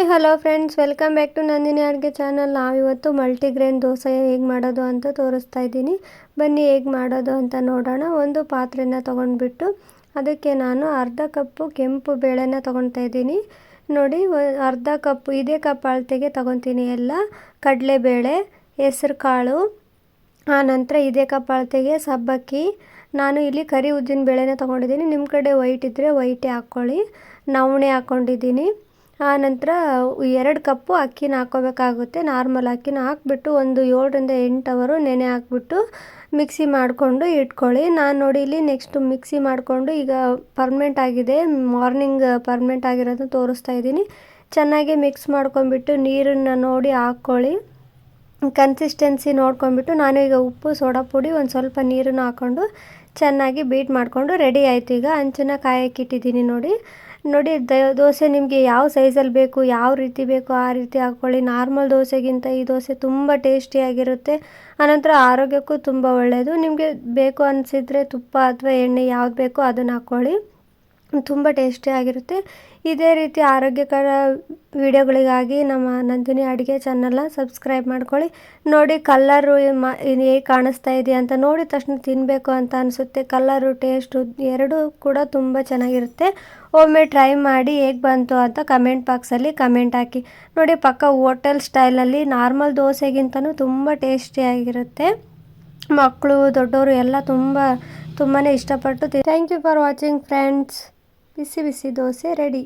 Hi hello friends welcome back to Nandini ಅಡುಗೆ channel ನಾವಿವತ್ತು multigrain dosa ಹೇಗೆ ಮಾಡೋದು ಅಂತ ತೋರಿಸ್ತಾ ಇದ್ದೀನಿ. ಬನ್ನಿ ಹೇಗೆ ಮಾಡೋದು ಅಂತ ನೋಡೋಣ. ಒಂದು ಪಾತ್ರೆನ ತೊಗೊಂಡ್ಬಿಟ್ಟು ಅದಕ್ಕೆ ನಾನು ಅರ್ಧ ಕಪ್ಪು ಕೆಂಪು ಬೇಳೆನ ತೊಗೊಳ್ತಾ ಇದ್ದೀನಿ. ನೋಡಿ ಅರ್ಧ ಕಪ್ಪು ಇದೇ ಕಪ್ ಅಳತೆಗೆ ತೊಗೊತೀನಿ ಎಲ್ಲ. ಕಡಲೆಬೇಳೆ ಹೆಸ್ರು ಕಾಳು ಆನಂತರ ಇದೇ ಕಪ್ ಅಳತೆಗೆ ಸಬ್ಬಕ್ಕಿ. ನಾನು ಇಲ್ಲಿ ಕರಿ ಉದ್ದಿನ ಬೇಳೆನ ತೊಗೊಂಡಿದ್ದೀನಿ. ನಿಮ್ಮ ಕಡೆ ವೈಟ್ ಇದ್ದರೆ ವೈಟೇ ಹಾಕ್ಕೊಳ್ಳಿ ನವಣೆ ಹಾಕ್ಕೊಂಡಿದ್ದೀನಿ ಆನಂತರ ಎರಡು ಕಪ್ಪು ಅಕ್ಕಿನ ಹಾಕೋಬೇಕಾಗುತ್ತೆ. ನಾರ್ಮಲ್ ಅಕ್ಕಿನ ಹಾಕ್ಬಿಟ್ಟು ಒಂದು ಏಳರಿಂದ ಎಂಟು ಅವರು ನೆನೆ ಹಾಕ್ಬಿಟ್ಟು ಮಿಕ್ಸಿ ಮಾಡಿಕೊಂಡು ಇಟ್ಕೊಳ್ಳಿ. ನಾನು ನೋಡಿ ಇಲ್ಲಿ ನೆಕ್ಸ್ಟ್ ಮಿಕ್ಸಿ ಮಾಡಿಕೊಂಡು ಈಗ ಪರ್ಮೆಂಟ್ ಆಗಿದೆ. ಮಾರ್ನಿಂಗ್ ಪರ್ಮೆಂಟ್ ಆಗಿರೋದು ತೋರಿಸ್ತಾ ಇದ್ದೀನಿ. ಚೆನ್ನಾಗಿ ಮಿಕ್ಸ್ ಮಾಡ್ಕೊಂಬಿಟ್ಟು ನೀರನ್ನು ನೋಡಿ ಹಾಕ್ಕೊಳ್ಳಿ. ಕನ್ಸಿಸ್ಟೆನ್ಸಿ ನೋಡ್ಕೊಂಬಿಟ್ಟು ನಾನು ಈಗ ಉಪ್ಪು, ಸೋಡಾ ಪುಡಿ ಒಂದು ಸ್ವಲ್ಪ ನೀರನ್ನು ಹಾಕ್ಕೊಂಡು ಚೆನ್ನಾಗಿ ಬೀಟ್ ಮಾಡಿಕೊಂಡು ರೆಡಿ ಆಯಿತು. ಈಗ ಅಂಚನ್ನ ಕಾಯಕ್ಕಿಟ್ಟಿದ್ದೀನಿ ನೋಡಿ. ನೋಡಿ ದೋಸೆ ನಿಮಗೆ ಯಾವ ಸೈಜಲ್ಲಿ ಬೇಕು, ಯಾವ ರೀತಿ ಬೇಕು ಆ ರೀತಿ ಹಾಕ್ಕೊಳ್ಳಿ. ನಾರ್ಮಲ್ ದೋಸೆಗಿಂತ ಈ ದೋಸೆ ತುಂಬ ಟೇಸ್ಟಿಯಾಗಿರುತ್ತೆ ಆನಂತರ ಆರೋಗ್ಯಕ್ಕೂ ತುಂಬ ಒಳ್ಳೆಯದು ನಿಮಗೆ ಬೇಕು ಅನಿಸಿದರೆ ತುಪ್ಪ ಅಥವಾ ಎಣ್ಣೆ ಯಾವ್ದು ಬೇಕೋ ಅದನ್ನು ಹಾಕ್ಕೊಳ್ಳಿ. ತುಂಬ ಟೇಸ್ಟಿಯಾಗಿರುತ್ತೆ ಇದೇ ರೀತಿ ಆರೋಗ್ಯಕರ ವಿಡಿಯೋಗಳಿಗಾಗಿ ನಮ್ಮ ನಂದಿನಿ ಅಡುಗೆ ಚಾನಲ್ನ ಸಬ್ಸ್ಕ್ರೈಬ್ ಮಾಡ್ಕೊಳ್ಳಿ. ನೋಡಿ ಕಲ್ಲರು ಹೇಗೆ ಕಾಣಿಸ್ತಾ ಇದೆ ಅಂತ ನೋಡಿದ ತಕ್ಷಣ ತಿನ್ನಬೇಕು ಅಂತ ಅನಿಸುತ್ತೆ. ಕಲ್ಲರು ಟೇಸ್ಟು ಎರಡೂ ಕೂಡ ತುಂಬ ಚೆನ್ನಾಗಿರುತ್ತೆ. ಒಮ್ಮೆ ಟ್ರೈ ಮಾಡಿ ಹೇಗೆ ಬಂತು ಅಂತ ಕಮೆಂಟ್ ಬಾಕ್ಸಲ್ಲಿ ಕಮೆಂಟ್ ಹಾಕಿ. ನೋಡಿ ಪಕ್ಕ ಹೋಟೆಲ್ ಸ್ಟೈಲಲ್ಲಿ ನಾರ್ಮಲ್ ದೋಸೆಗಿಂತನೂ ತುಂಬ ಟೇಸ್ಟಿಯಾಗಿರುತ್ತೆ ಮಕ್ಕಳು, ದೊಡ್ಡವರು ಎಲ್ಲ ತುಂಬ ತುಂಬಾ ಇಷ್ಟಪಟ್ಟು thank you for watching friends ಬಿಸಿ ಬಿಸಿ ದೋಸೆ ರೆಡಿ